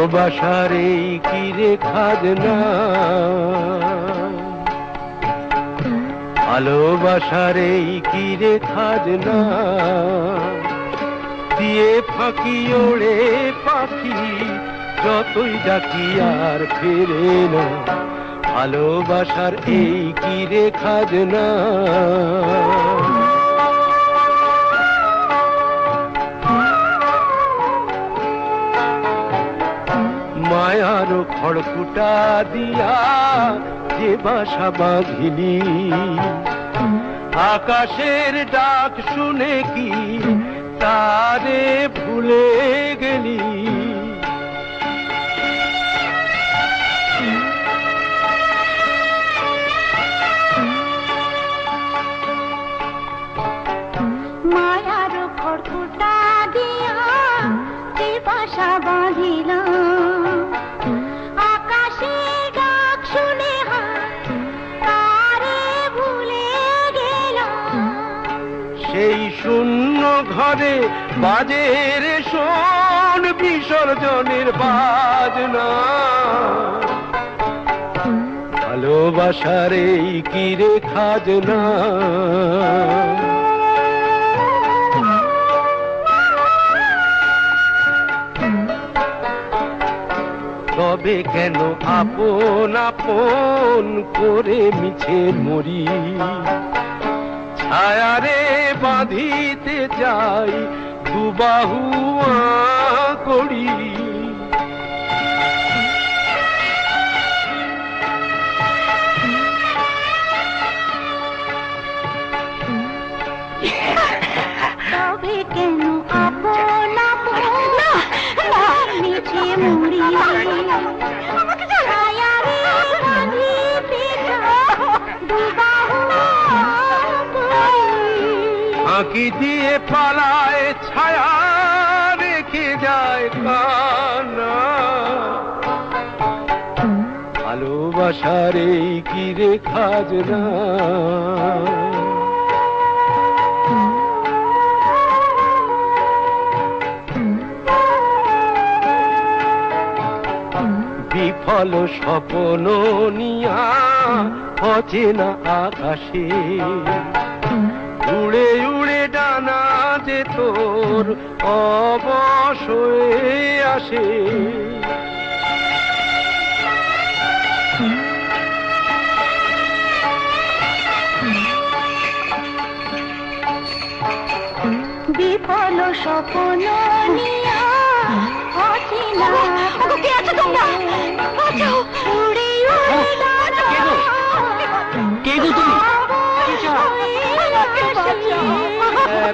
ভালোবাসার এই কিরে খাজনা? ভালোবাসার এই কিরে খাজনা? দিয়ে ফাঁকি ওড়ে পাখি, যতই ডাকি আর ফেরে না। ভালোবাসার এই কিরে খাজনা? মায়ার খড়কুটা দিয়া যে বাসা বাঁধিনি। আকাশের ডাক শুনে কি তারে ভুলে গেলি? ঘরে বাজের শোন বিসর্জনের বাজনা। ভালোবাসার এই কিরে খাজনা? তবে কেন আপন আপন করে মিছে মরি? ছায়ারে বাঁধিতে চাই দুবাহু করি ফাঁকি দিয়ে পালায়, ছায়া রেখে যায় ভালোবাসার এই কিরে খাজনা। বিফল স্বপ্ন নিয়া অচেনা আকাশে। উড়ে উড়ে ডানা যে তোর অবশয়ে আসে। বিফল স্বপ্ন নিয়া অচিনা কে আছো তোমরা?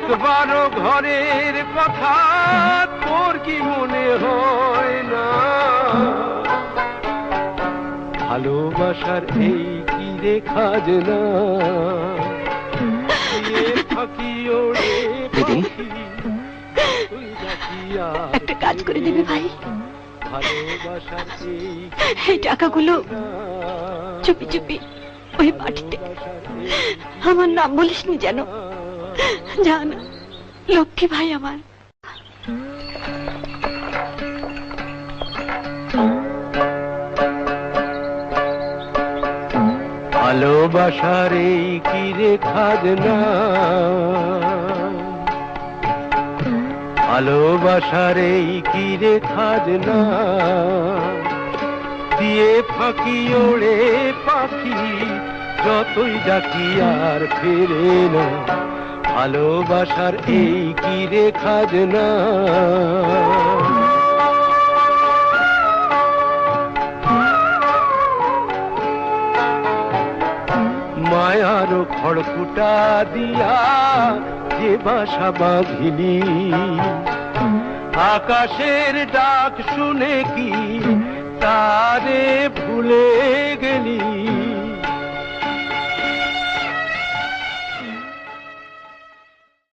একবারও ঘরের কথা তোর কি মনে হয় না? ভালোবাসার এই কি রে খাজনা দিয়ে ফাঁকি ওড়ে দিদি। পাখি, তুই ডাকি আর একটা কাজ করে দেবে ভাই। ভালোবাসার এই এই টাকাগুলো না, চুপি চুপি ওই মাটিতে। আমার নাম বলিসনি যেন। যা না লক্ষ্মী ভাই আমার। ভালোবাসার এই কিরে খাজনা? ভালোবাসার এই কিরে খাজনা? দিয়ে ফাঁকি ওড়ে পাখি, যতই ডাকি আর ফেরে না। ভালোবাসার এই কিরে খাজনা? মায়ার খড়কুটা দিয়া যে বাসা বাঁধিলি, আকাশের ডাক শুনে কি তারে গেলি